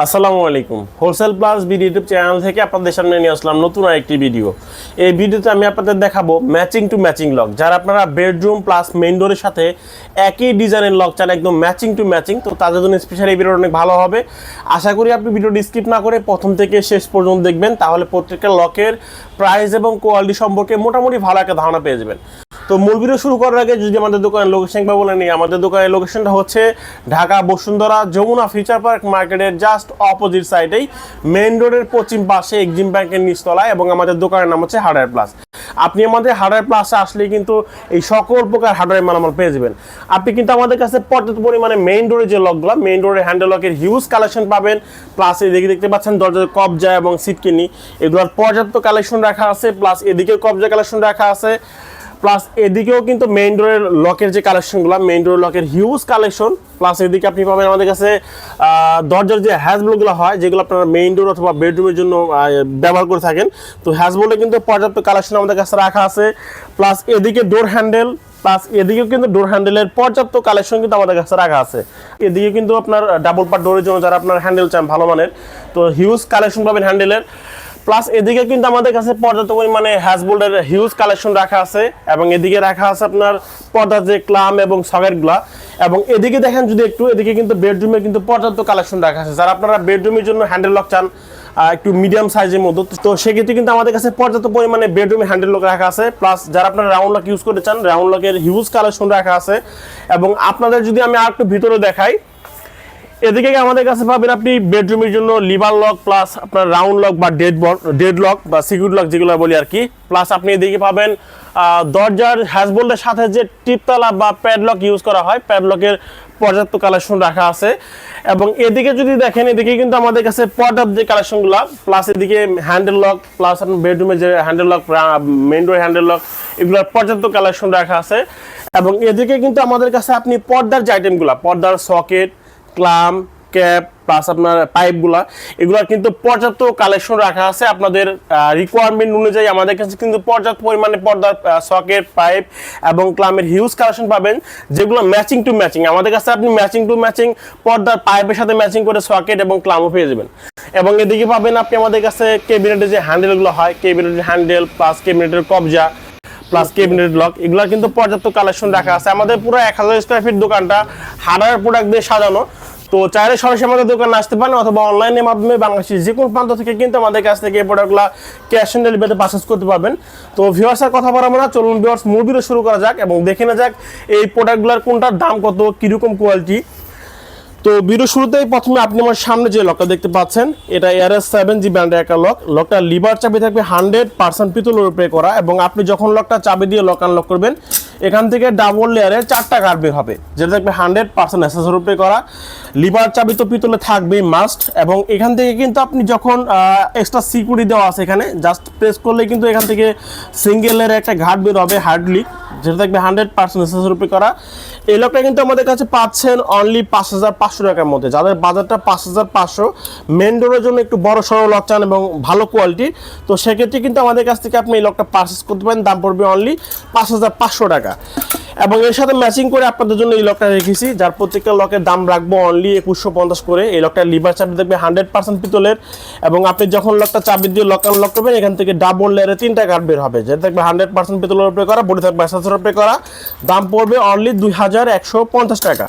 আসসালামু আলাইকুম। Wholesale plus BD YouTube channel থেকে আপনাদের সামনে নিয়ে আসলাম নতুন আরেকটি ভিডিও এই ভিডিওতে আমি আপনাদের দেখাবো ম্যাচিং টু ম্যাচিং লক যারা আপনারা বেডরুম প্লাস মেইন ডোরের সাথে একই ডিজাইনের লক চান, একদম ম্যাচিং টু ম্যাচিং তো তাদের জন্য স্পেশাল এই ভিডিওটা অনেক ভালো হবে। আশা করি আপনি ভিডিওটি স্কিপ না করে প্রথম থেকে শেষ পর্যন্ত দেখবেন, তাহলে প্রত্যেকটা লকের প্রাইস এবং কোয়ালিটি সম্পর্কে মোটামুটি ভালো একটা ধারণা পেয়ে যাবেন। তো মূল ভিডিও শুরু করার আগে যদি আমাদের দোকানের লোকেশন বা বলে নিই আমাদের দোকানের লোকেশনটা হচ্ছে ঢাকা বসুন্ধরা যমুনা ফিউচার পার্ক মার্কেটের জাস্ট অপোজিট সাইডেই মেইন রোডের পশ্চিম পাশে এক্সিম ব্যাংকের নিচতলায় এবং আমাদের দোকানের নাম হচ্ছে হার্ডওয়্যার প্লাস। আপনি আমাদের হার্ডওয়্যার প্লাসে আসলে কিন্তু এই সকল প্রকার হার্ডওয়্যার মালামাল পেয়ে যাবেন। আপনি কিন্তু আমাদের কাছে পর্যাপ্ত পরিমাণে মেইন ডোরের যে লকগুলো মেইন ডোরের হ্যান্ডেল লকের হিউজ কালেকশন পাবেন। প্লাস এদিকে দেখতে পাচ্ছেন দরজার কবজা এবং সিটকিনি এগুলোর পর্যাপ্ত কালেকশন রাখা আছে প্লাস এদিকে কবজা কালেকশন রাখা আছে। প্লাস এদিকেও কিন্তু মেইন ডোরের লকের যে কালেকশনগুলো মেইন ডোরের লকের হিউজ কালেকশন প্লাস এদিকে আপনি পাবেন আমাদের কাছে দরজার যে হ্যাজবোলগুলো হয়, যেগুলো আপনারা মেইন ডোর অথবা বেডরুমের জন্য ব্যবহার করে থাকেন। তো হ্যাজবোলে কিন্তু পর্যাপ্ত কালেকশন আমাদের কাছে রাখা আছে। প্লাস এদিকে ডোর হ্যান্ডেল প্লাস এদিকেও কিন্তু ডোর হ্যান্ডেলের পর্যাপ্ত কালেকশন কিন্তু আমাদের কাছে রাখা আছে। এদিকে কিন্তু আপনার ডাবল পার্ট ডোরের জন্য যারা আপনার হ্যান্ডেল চান, ভালো মানের, তো হিউজ কালেকশন পাবেন হ্যান্ডেলের প্লাস এদিকে কিন্তু আমাদের কাছে পর্যাপ্ত পরিমাণে হ্যাজবোল্ডের হিউজ কালেকশন রাখা আছে এবং এদিকে রাখা আছে আপনার পর্দার যে ক্লাম এবং সকেটগুলা। এবং এদিকে দেখেন যদি একটু, এদিকে কিন্তু বেডরুমে কিন্তু পর্যাপ্ত কালেকশন রাখা আছে। যারা আপনারা বেডরুমের জন্য হ্যান্ডেল লক চান একটু মিডিয়াম সাইজের মধ্যে, তো সেক্ষেত্রে কিন্তু আমাদের কাছে পর্যাপ্ত পরিমাণে বেডরুমে হ্যান্ডেল লক রাখা আছে। প্লাস যারা আপনারা রাউন্ড লক ইউজ করতে চান রাউন্ড লকের হিউজ কালেকশন রাখা আছে। এবং আপনাদের যদি আমি আর একটু ভিতরে দেখাই এদিকে আমাদের কাছে পাবেন আপনি বেডরুমের জন্য লিভার লক প্লাস আপনার রাউন্ড লক বা ডেড ডেড লক বা সিকিউরিটি লক যেগুলো বলি আর কি। প্লাস আপনি এদিকে পাবেন দরজার হ্যাজবোল্ডের সাথে যে টিপতলা বা প্যাডলক ইউজ করা হয় প্যাডলকের পর্যাপ্ত কালেকশন রাখা আছে। এবং এদিকে যদি দেখেন, এদিকে কিন্তু আমাদের কাছে পর্যাপ্ত যে কালেকশনগুলো প্লাস এদিকে হ্যান্ডেল লক প্লাস বেডরুমের যে handle lock main door handle lock এগুলোর পর্যাপ্ত কালেকশন রাখা আছে। এবং এদিকে কিন্তু আমাদের কাছে আপনি পর্দার যে আইটেমগুলো পর্দার সকেট ক্লাম, ক্যাপ প্লাস আপনার পাইপগুলা এগুলোর কিন্তু পর্যাপ্ত কালেকশন রাখা আছে। আপনাদের রিকোয়ারমেন্ট অনুযায়ী আমাদের কাছে কিন্তু পর্যাপ্ত পরিমাণে পর্দার সকেট পাইপ এবং ক্লামের হিউজ কালেকশন পাবেন, যেগুলো ম্যাচিং টু ম্যাচিং আমাদের কাছে আপনি ম্যাচিং টু ম্যাচিং পর্দার পাইপের সাথে ম্যাচিং করে সকেট এবং ক্লামও পেয়ে যাবেন। এবং এদিকে পাবেন আপনি আমাদের কাছে কেবিনেটের যে হ্যান্ডেলগুলো হয় কেবিনেটের হ্যান্ডেল প্লাস কেবিনেটের কবজা প্লাস কেবিনেট লক এগুলা কিন্তু পর্যাপ্ত কালেকশন রাখা আছে। আমাদের পুরো এক হাজার স্কোয়ার ফিট দোকানটা হার্ডওয়্যার প্রোডাক্ট দিয়ে সাজানো। তো চাইলে সরাসরি আমাদের দোকানে আসতে পারেন অথবা অনলাইনের মাধ্যমে বাংলাদেশের যে কোনো প্রান্ত থেকে কিন্তু আমাদের কাছ থেকে এই প্রোডাক্টগুলো ক্যাশ অন ডেলিভারিতে পারচেস করতে পারবেন। তো ভিউয়ার্সের কথা বলব না চলুন ভিউয়ার্স মূল ভিডিও শুরু করা যাক এবং দেখে না যাক এই প্রোডাক্টগুলোর কোনটার দাম কত কীরকম কোয়ালিটি তো ভিডিও শুরুতেই প্রথমে আপনি আমার সামনে যে লকটা দেখতে পাচ্ছেন, এটা এস সেভেন জি ব্র্যান্ডের একটা লক লকটা লিভার চাবি থাকবে হান্ড্রেড পার্সেন্ট পিতলের উপরে করা এবং আপনি যখন লকটা চাবি দিয়ে লক আনলক করবেন এখান থেকে ডাবল লেয়ারের চারটা কার্ড বের হবে। যেটা থাকবে হান্ড্রেড পার্সেন্ট এসএসের উপরে করা। লিভার চাবি তো পিতলে থাকবেই মাস্ট এবং এখান থেকে কিন্তু আপনি যখন এক্সট্রা সিকিউরিটি দেওয়া আছে এখানে জাস্ট প্রেস করলে কিন্তু এখান থেকে সিঙ্গেল লেয়ারে একটা ঘাট বের হবে হার্ডলি যেটা থাকবে হান্ড্রেড পার্সেন্ট এসএসের উপরে করা। এই লকটা কিন্তু আমাদের কাছে পাচ্ছেন অনলি পাঁচ হাজার পাঁচশো টাকার মধ্যে। যাদের বাজারটা পাঁচ হাজার পাঁচশো মেন ডোরের জন্য একটু বড় সড়ো লক চান এবং ভালো কোয়ালিটি তো সেক্ষেত্রে কিন্তু আমাদের কাছ থেকে আপনি এই লকটা পারচেস করতে পারেন। দাম পড়বে অনলি পাঁচ হাজার পাঁচশো টাকা। এবং এর সাথে ম্যাচিং করে আপনাদের জন্য এই লকটা রেখেছি, যার প্রত্যেকটা লকের দাম রাখব অনলি একুশশো পঞ্চাশ করে। এই লকটা লিভার চাবি দেখবে হান্ড্রেড পার্সেন্ট পিতলের, এবং আপনি যখন লকটা চাবি দিয়ে লক লক করবেন, এখান থেকে ডাবল লেয়ারে তিনটা কার্ড বের হবে। যেটা থাকবে হান্ড্রেড পার্সেন্ট পিতলের উপরে করা বডি থাকবে একশো উপরে করা। দাম পড়বে অনলি দুই হাজার একশো পঞ্চাশ টাকা।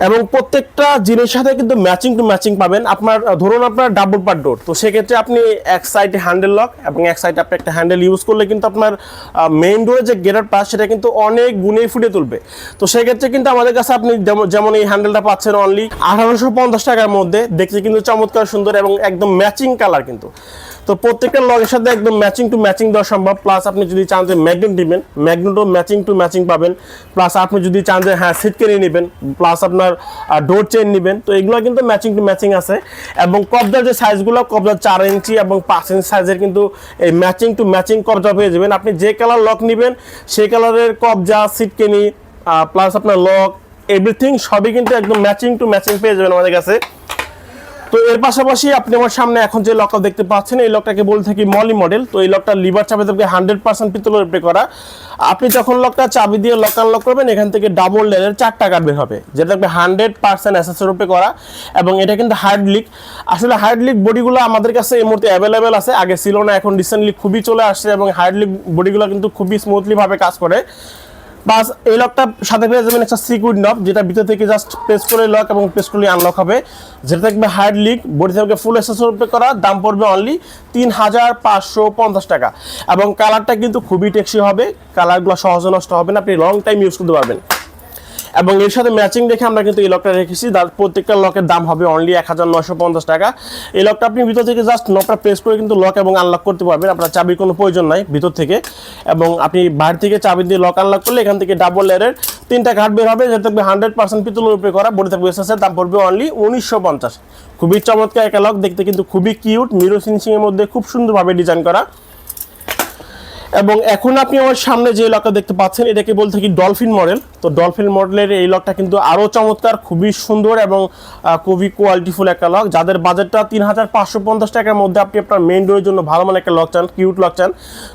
এবং প্রত্যেকটা জিনিসের সাথে কিন্তু ম্যাচিং টু ম্যাচিং পাবেন। আপনার, ধরুন আপনার ডাবল পার ডোর তো সেক্ষেত্রে আপনি এক সাইডে হ্যান্ডেল লক এবং এক সাইডে আপনি একটা হ্যান্ডেল ইউজ করলে কিন্তু আপনার মেইন ডোরের যে গেটার পাস সেটা কিন্তু অনেক গুণে ফুটে তুলবে। তো সেক্ষেত্রে কিন্তু আমাদের কাছে আপনি যেমন- যেমন এই হ্যান্ডেলটা পাচ্ছেন অনলি আঠারোশো পঞ্চাশ টাকার মধ্যে, দেখতে কিন্তু চমৎকার সুন্দর এবং একদম ম্যাচিং কালার কিন্তু। তো প্রত্যেকটা লগের সাথে একদম ম্যাচিং টু ম্যাচিং দেওয়া সম্ভব। প্লাস আপনি যদি চান যে ম্যাগনেট নেবেন ম্যাগনেটও ম্যাচিং টু ম্যাচিং পাবেন। প্লাস আপনি যদি চান যে হ্যাঁ সিট কেনে নেবেন প্লাস আপনার ডোর চেন নেবেন, তো এগুলো কিন্তু ম্যাচিং টু ম্যাচিং আছে। এবং কবজার যে সাইজগুলো কবজার চার ইঞ্চি এবং পাঁচ ইঞ্চি সাইজের কিন্তু এই ম্যাচিং টু ম্যাচিং কবজা পেয়ে যাবেন। আপনি যে কালার লক নেবেন সেই কালারের কবজা সিট কেনি প্লাস আপনার লক এভরিথিং সবই কিন্তু একদম ম্যাচিং টু ম্যাচিং পেয়ে যাবেন আমাদের কাছে। তো এর পাশাপাশি আপনি আমার সামনে এখন যে লকটা দেখতে পাচ্ছেন, এই লকটাকে বলে থাকি মলি মডেল তো এই লকটা লিভার চাপে থাকবে হান্ড্রেড পার্সেন্ট পিতলের উপরে করা। আপনি যখন লকটা চাবি দিয়ে লক আনলক করবেন, এখান থেকে ডাবল লেয়ারের চারটা কার্ড বের হবে। যেটা থাকবে হান্ড্রেড পার্সেন্ট এসএসের উপরে করা, এবং এটা কিন্তু হার্ড লিক আসলে হার্ড লিক বডিগুলো আমাদের কাছে এই মুহূর্তে অ্যাভেলেবেল আছে। আগে ছিল না, এখন রিসেন্টলি খুবই চলে আসছে, এবং হার্ড লিক বডিগুলো কিন্তু খুবই স্মুথলি ভাবে কাজ করে। বাস, এই লকটা সাথে পেয়ে যাবেন একটা সিকিউর নব যেটা ভিতর থেকে জাস্ট প্রেস করে লক এবং প্রেস করলে আনলক হবে। যেটা থাকবে হার্ড লিক বডি থাকবে ফুল এসেসর করা, দাম পড়বে অনলি তিন হাজার পাঁচশো পঞ্চাশ টাকা। এবং কালারটা কিন্তু খুবই টেকসই হবে কালারগুলো সহজে নষ্ট হবে না, আপনি লং টাইম ইউজ করতে পারবেন। এবং এর সাথে ম্যাচিং দেখে আমরা কিন্তু এই লকটা রেখেছি। তার প্রত্যেকটা লকের দাম হবে অনলি এক হাজার নশো পঞ্চাশ টাকা। এই লকটা আপনি ভিতর থেকে জাস্ট নকটা প্রেস করে কিন্তু লক এবং আনলক করতে পারবেন। আপনার চাবির কোনো প্রয়োজন নাই ভিতর থেকে। এবং আপনি বাইরে থেকে চাবি দিয়ে লক আনলক করলে এখান থেকে ডাবল লেয়ারের তিনটা কার্ড বের হবে। যেটা থাকবে হান্ড্রেড পার্সেন্ট পিতলের উপরে করা। বলে থাকবে এসএসের দাম পড়বে অনলি উনিশশো পঞ্চাশ। খুবই চমৎকার একটা লক দেখতে কিন্তু খুবই কিউট মিরো এর মধ্যে খুব সুন্দরভাবে ডিজাইন করা। এবং এখন আপনি আমার সামনে যে লকটা দেখতে পাচ্ছেন, এটাকে বলতে কি ডলফিন মডেল তো ডলফিন মডেলের এই লকটা কিন্তু আরও চমৎকার, খুবই সুন্দর এবং খুবই কোয়ালিটিফুল একটা লক যাদের বাজেটটা তিন হাজার পাঁচশো পঞ্চাশ টাকার মধ্যে আপনি আপনার মেন ডোরের জন্য ভালো মানে একটা লক চান কিউট লক চান,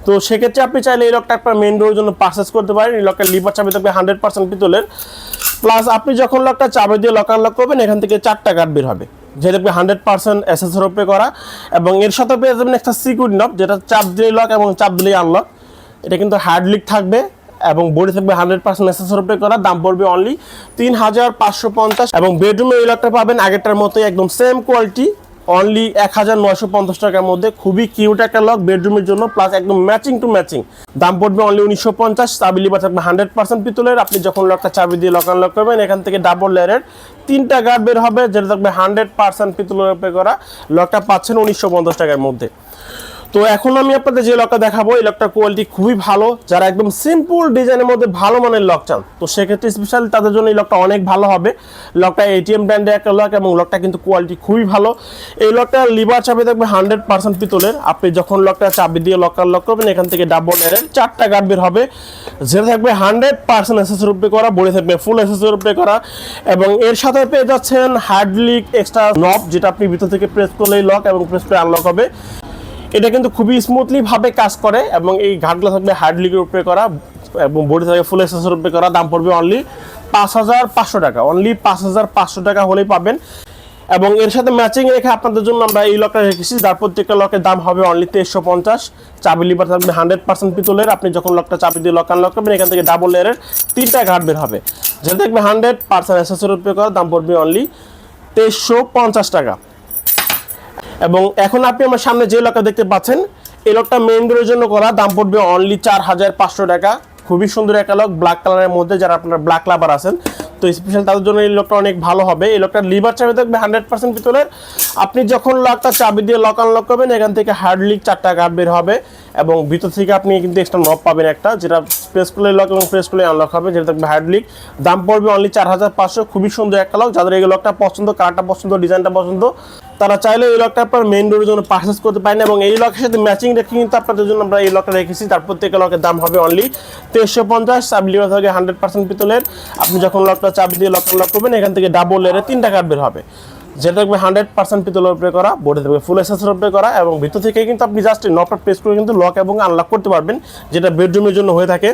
তো সেক্ষেত্রে আপনি চাইলে এই লকটা আপনার মেন ডোরের জন্য পারচেস করতে পারেন। এই লকের লিভার চাবি থাকবে হান্ড্রেড পার্সেন্ট পিতলের। প্লাস আপনি যখন লকটা চাবি দিয়ে লক আনলক করবেন, এখান থেকে চারটা কার্ড বের হবে। যে দেখবে হান্ড্রেড পার্সেন্ট এসএসের উপরে করা এবং এর সাথে পেয়ে যাবেন একটা সিকিউর নব যেটা চাপ দিলে লক এবং চাপ দিলেই আনলক এটা কিন্তু হার্ড লিক থাকবে এবং বডি থাকবে হান্ড্রেড পার্সেন্ট এসএসের উপরে করা, দাম পড়বে অনলি তিন হাজার পাঁচশো পঞ্চাশ। এবং বেডরুমে এই লকটা পাবেন আগেরটার মতোই একদম সেম কোয়ালিটি অনলি এক হাজার নয়শো পঞ্চাশ টাকার মধ্যে খুবই কিউট একটা লক বেডরুমের জন্য প্লাস একদম ম্যাচিং টু ম্যাচিং দাম পড়বে অনলি উনিশশো পঞ্চাশ, চাবি লিভার থাকবে হান্ড্রেড পার্সেন্ট পিতলের। আপনি যখন লকটা চাবি দিয়ে লক আনলক করবেন, এখান থেকে ডাবল লেয়ারের তিনটা গার্ড বের হবে, যেটা থাকবে হান্ড্রেড পার্সেন্ট পিতলের উপরে করা। লকটা পাচ্ছেন উনিশশো পঞ্চাশ টাকার মধ্যে। তো এখন আমি আপনাদের যে লকটা দেখাবো, এই লকটার কোয়ালিটি খুবই ভালো। যারা একদম সিম্পল ডিজাইনের মধ্যে ভালো মানের লক চান, তো সেক্ষেত্রে স্পেশালি তাদের জন্য এই লকটা অনেক ভালো হবে। লকটা এটিএম ব্র্যান্ডের একটা লক এবং লকটা কিন্তু কোয়ালিটি খুবই ভালো। এই লকটা লিভার চাপে থাকবে হান্ড্রেড পার্সেন্ট পিতলের। আপনি যখন লকটা চাবি দিয়ে লকার লক করবেন, এখান থেকে ডাবল এর চারটা গার্ড বের হবে। যেটা থাকবে হান্ড্রেড পার্সেন্ট এসএসের উপরে করা, বডি থাকবে ফুল এসএসের উপরে করা। এবং এর সাথে পেয়ে যাচ্ছেন হার্ডলিক এক্সট্রা নব যেটা আপনি ভিতর থেকে প্রেস করলেই লক এবং প্রেস করে আনলক হবে। এটা কিন্তু খুবই স্মুথলি ভাবে কাজ করে এবং এই ঘাটগুলো থাকবে হার্ড লিগের উপরে করা এবং বডি থাকবে ফুল এক্সেসের উপরে করা। দাম পড়বে অনলি পাঁচ হাজার পাঁচশো টাকা। অনলি পাঁচ হাজার পাঁচশো টাকা হলেই পাবেন। এবং এর সাথে ম্যাচিং রেখে আপনাদের জন্য আমরা এই লকটা রেখেছি। যার প্রত্যেকটা লকের দাম হবে অনলি তেইশশো পঞ্চাশ। চাবি লিভার থাকবে হান্ড্রেড পার্সেন্ট পিতলের। আপনি যখন লকটা চাবি দিয়ে লক আনলক করবেন, এখান থেকে ডাবল লেয়ারের তিনটা ঘাট বের হবে। যেটা দেখবে হান্ড্রেড পার্সেন্ট এসেসের উপরে করা, দাম পড়বে অনলি তেইশশো পঞ্চাশ টাকা। এবং এখন আপনি আমার সামনে যে লকটা দেখতে পাচ্ছেন, এই লকটা মেইন ডোরের জন্য করা, দাম পড়বে অনলি চার হাজার পাঁচশো টাকা। খুবই সুন্দর একটা লক ব্ল্যাক কালারের মধ্যে যারা আপনার ব্ল্যাক লাভার আছেন, তো স্পেশাল তাদের জন্য এই লকটা অনেক ভালো হবে। এই লকটার লিভার চাবি থাকবে হান্ড্রেড পার্সেন্ট পিতলের আপনি যখন লকটা চাবি দিয়ে লক আনলক করবেন, এখান থেকে হার্ডলি চারটা কার্ড বের হবে এবং ভিতর থেকে আপনি কিন্তু এক্সট্রা নব পাবেন একটা, যেটা প্রেস করলে লক এবং প্রেস করলে আনলক হবে, যেটা থাকবে হার্ডলিক দাম পড়বে অনলি চার হাজার পাঁচশো। খুবই সুন্দর একটা লক যাদের এই লকটা পছন্দ কালারটা পছন্দ ডিজাইনটা পছন্দ তারা চাইলে এই লকটা আপনার মেইন ডোরের জন্য পারচেস করতে পারেন এবং এই লকের সাথে ম্যাচিং রেখে কিন্তু আপনাদের জন্য আমরা এই লকটা রেখেছি। তার প্রত্যেকটা লকের দাম হবে অনলি তেইশশো পঞ্চাশ লিভার থাকে হান্ড্রেড পার্সেন্ট পিতলের। আপনি যখন লকটা চাবি দিয়ে লক লক করবেন, এখান থেকে ডাবল লেয়ারে তিনটা কার্ড বের হবে। যেটা থাকবে হান্ড্রেড পার্সেন্ট পিতলের উপরে করা বোর্ডে থাকবে ফুল এসেসের উপরে করা এবং ভিতর থেকে কিন্তু আপনি জাস্ট নকটা প্রেস করে কিন্তু লক এবং আনলক করতে পারবেন, যেটা বেডরুমের জন্য হয়ে থাকে।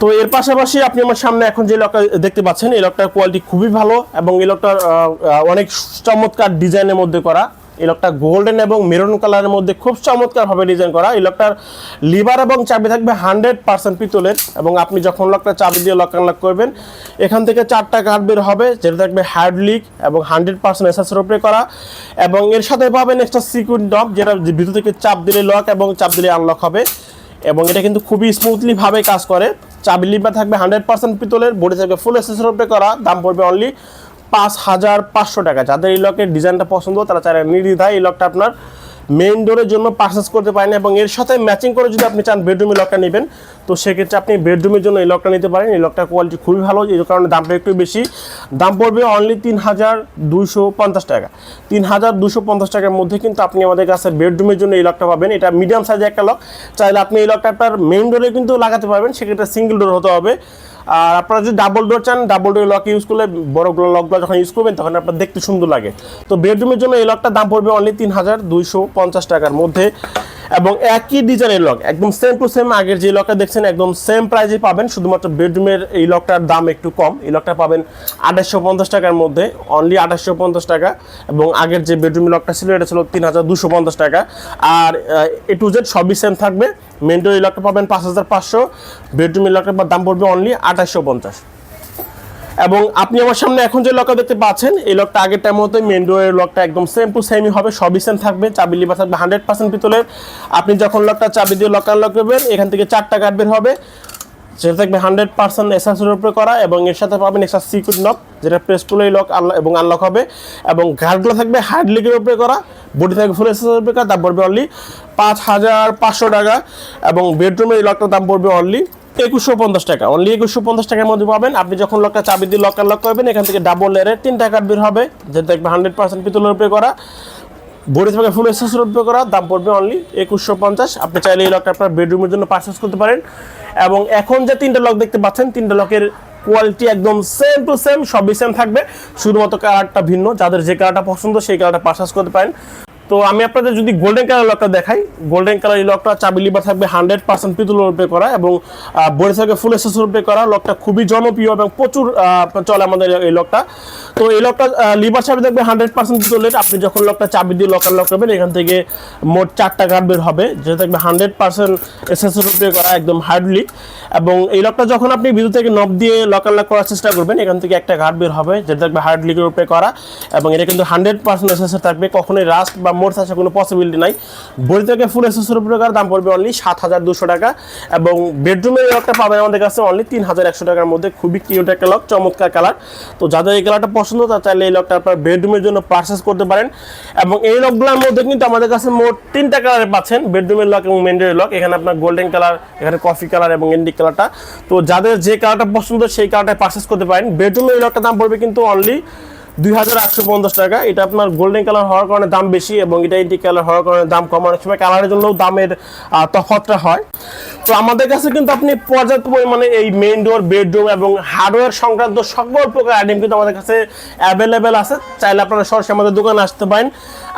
তো এর পাশাপাশি আপনি আমার সামনে এখন যে লকটা দেখতে পাচ্ছেন, এই লকটার কোয়ালিটি খুবই ভালো এবং এই লকটার অনেক চমৎকার ডিজাইনের মধ্যে করা। এই লকটা গোল্ডেন এবং মেরুন কালারের মধ্যে খুব চমৎকারভাবে ডিজাইন করা। এই লকটার লিভার এবং চাবি থাকবে হান্ড্রেড পার্সেন্ট পিতলের এবং আপনি যখন লকটা চাবি দিয়ে লক আনলক করবেন, এখান থেকে চারটা কার্ড বের হবে, যেটা থাকবে হ্যাড লিক এবং হান্ড্রেড পার্সেন্ট এসএসের উপরে করা এবং এর সাথে পাবেন একটা সিকিউর ডব যেটা ভিতর থেকে চাপ দিলে লক এবং চাপ দিলে আনলক হবে এবং এটা কিন্তু খুবই স্মুথলি ভাবে কাজ করে। চাবি লিপে থাকবে হান্ড্রেড পার্সেন্ট পিতলের, বডি থাকবে ফুল এসেসর উপরে করা, দাম পড়বে অনলি পাঁচ হাজার পাঁচশো টাকা। যাদের এই লকের ডিজাইনটা পছন্দ, তারা চাইলে নির্দ্বিধায় এই লকটা আপনার মেইন ডোরের জন্য পারচেস করতে পারেন এবং এর সাথে ম্যাচিং করে যদি আপনি চান বেডরুমে লকটা নেবেন। তো সেক্ষেত্রে আপনি বেডরুমের জন্য এই লকটা নিতে পারেন। এই লকটার কোয়ালিটি খুবই ভালো, এই কারণে দামটা একটু বেশি। দাম পড়বে অনলি তিন হাজার দুইশো পঞ্চাশ টাকা। তিন হাজার দুশো পঞ্চাশ টাকার মধ্যে কিন্তু আপনি আমাদের কাছে বেডরুমের জন্য এই লকটা পাবেন। এটা মিডিয়াম সাইজের একটা লক চাইলে আপনি এই লকটা আপনার মেইন ডোরে কিন্তু লাগাতে পারবেন। সেক্ষেত্রে সিঙ্গেল ডোর হতে হবে। আর আপনারা যদি ডাবল ডোর চান ডাবল ডোর লক ইউজ করলে বড় লকগুলো যখন ইউজ করবেন, তখন আপনার দেখতে সুন্দর লাগে। তো বেডরুমের জন্য এই লকটার দাম পড়বে অনলি তিন হাজার দুইশো পঞ্চাশ টাকার মধ্যে। এবং একই ডিজাইনের লক, একদম সেম টু সেম আগের যে লকটা দেখছেন, একদম সেম প্রাইজে পাবেন। শুধুমাত্র বেডরুমের এই লকটার দাম একটু কম। এই লকটা পাবেন আঠাশশো পঞ্চাশ টাকার মধ্যে অনলি আঠাশশো পঞ্চাশ টাকা। এবং আগের যে বেডরুমের লকটা ছিল, এটা ছিল তিন হাজার দুশো পঞ্চাশ টাকা। আর এ টু জেড সবই সেম থাকবে। মেন্টোর এই লকটা পাবেন পাঁচ হাজার পাঁচশো। বেডরুমের লকটার দাম পড়বে অনলি আঠাশশো পঞ্চাশ। এবং আপনি আমার সামনে এখন যে লকটা দেখতে পাচ্ছেন, এই লকটা আগের টাইম মতো মেন ডোরের লকটা একদম সেম টু সেমই হবে, সবই সেম থাকবে, চাবি লিবা থাকবে হান্ড্রেড পার্সেন্ট পিতলের আপনি যখন লকটা চাবি দিয়ে লক আনলক করবেন, এখান থেকে চারটা কার্ড বের হবে। সেটা থাকবে হান্ড্রেড পার্সেন্ট এসএসের উপরে করা এবং এর সাথে পাবেন এক্সট্রা সিকিউর নক যেটা প্রেস করলেই লক এবং আনলক হবে। এবং গার্ডগুলো থাকবে হার্ড লিকের উপরে করা বডি থাকবে ফুল এসএসের উপরে করা, দাম পড়বে অনলি পাঁচ হাজার পাঁচশো টাকা। এবং বেডরুমের এই লকটার দাম পড়বে অনলি একুশশো পঞ্চাশ টাকা। অনলি একুশশো পঞ্চাশ টাকার মধ্যে পাবেন। আপনি যখন লকটা চাবি দিয়ে লক লক করবেন, এখান থেকে ডাবল লেয়ারের তিনটা কার্ড বের হবে। যেটা দেখবে হান্ড্রেড পার্সেন্ট পিতলের উপরে করা। বডি থেকে ফুল এক্সেসের উপরে করা। দাম পড়বে অনলি একুশশো পঞ্চাশ। আপনি চাইলে এই লকটা আপনার বেডরুমের জন্য পারচেস করতে পারেন। এবং এখন যে তিনটা লক দেখতে পাচ্ছেন, তিনটা লকের কোয়ালিটি একদম সেম টু সেম সবই সেম থাকবে। শুধুমাত্র কালারটা ভিন্ন। যাদের যে কালারটা পছন্দ, সেই কালারটা পারচেস করতে পারেন। তো আমি আপনাদের যদি গোল্ডেন কালার লকটা দেখাই গোল্ডেন কালার এই লকটা চাবি লিভার থাকবে হান্ড্রেড পার্সেন্ট পিতলের উপরে করা এবং বডি থেকে ফুল এসেসের রূপে করা। লকটা খুবই জনপ্রিয় এবং প্রচুর চলে আমাদের এই লকটা তো এই লকটা লিভার চাবি থাকবে হান্ড্রেড পার্সেন্ট পিতলের। আপনি যখন লকটা চাবি দিয়ে লক লক করবেন, এখান থেকে মোট চারটা কার্ড বের হবে। যেটা থাকবে হান্ড্রেড পার্সেন্ট এসেসের রূপে করা, একদম হার্ডলি এবং এই লকটা যখন আপনি বিদ্যুৎ থেকে নব দিয়ে লক লক করার চেষ্টা করবেন, এখান থেকে একটা গার্ড বের হবে, যেটা থাকবে হার্ড লিগের উপরে করা। এবং এটা কিন্তু হান্ড্রেড পার্সেন্ট এসএসএর থাকবে। কখনোই রাস্ট বা মোড় আসার কোনো পসিবিলিটি নাই। বই থেকে ফুল এসএসএর উপরে দাম পড়বে অনলি সাত হাজার দুশো টাকা এবং বেডরুমের লকটা পাবেন আমাদের কাছে অনলি তিন হাজার একশো টাকার মধ্যে। খুবই কিউট একটা লক চমৎকার কালার তো যাদের এই কালারটা পছন্দ, তারা চাইলে এই লকটা আপনার বেডরুমের জন্য পারচেস করতে পারেন। এবং এই লকগুলোর মধ্যে কিন্তু আমাদের কাছে মোট তিনটা কালারে পাচ্ছেন বেডরুমের লক এবং মেন্ডের লক এখানে আপনার গোল্ডেন কালার এখানে কফি কালার এবং ইন্ডিক কালারটা তো যাদের যে কালারটা পছন্দ, সেই কালারটা পারচেস করতে পারেন। বেডরুমের লকটা দাম পড়বে কিন্তু অনলি দুই হাজার আটশো পঞ্চাশ টাকা। এটা আপনার গোল্ডেন কালার হওয়ার কারণে দাম বেশি এবং এটা ইন্ডিক কালার হওয়ার কারণে দাম কম। অনেক সময় কালারের জন্য দামের আহ, তফাৎটা হয়। তো আমাদের কাছে কিন্তু আপনি পর্যাপ্ত পরিমাণে এই মেইন ডোর বেডরুম এবং হার্ডওয়্যার সংক্রান্ত সকল প্রকার আইটেম কিন্তু আমাদের কাছে অ্যাভেলেবেল আছে। চাইলে আপনারা সরাসরি আমাদের দোকানে আসতে পারেন।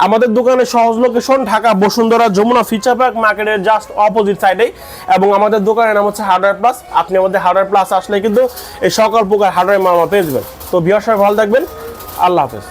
আমাদের দোকানে সহজ location Dhaka Bashundhara Jamuna future park মার্কেটের জাস্ট অপোজিট সাইডেই এবং আমাদের দোকানের নাম হচ্ছে হার্ডওয়্যার প্লাস আপনি আমাদের হার্ডওয়্যার প্লাস আসলে কিন্তু এই সকল প্রকার হার্ডওয়্যার মামা পেয়ে যাবেন। তো সবাই ভালো থাকবেন। আল্লাহ হাফেজ।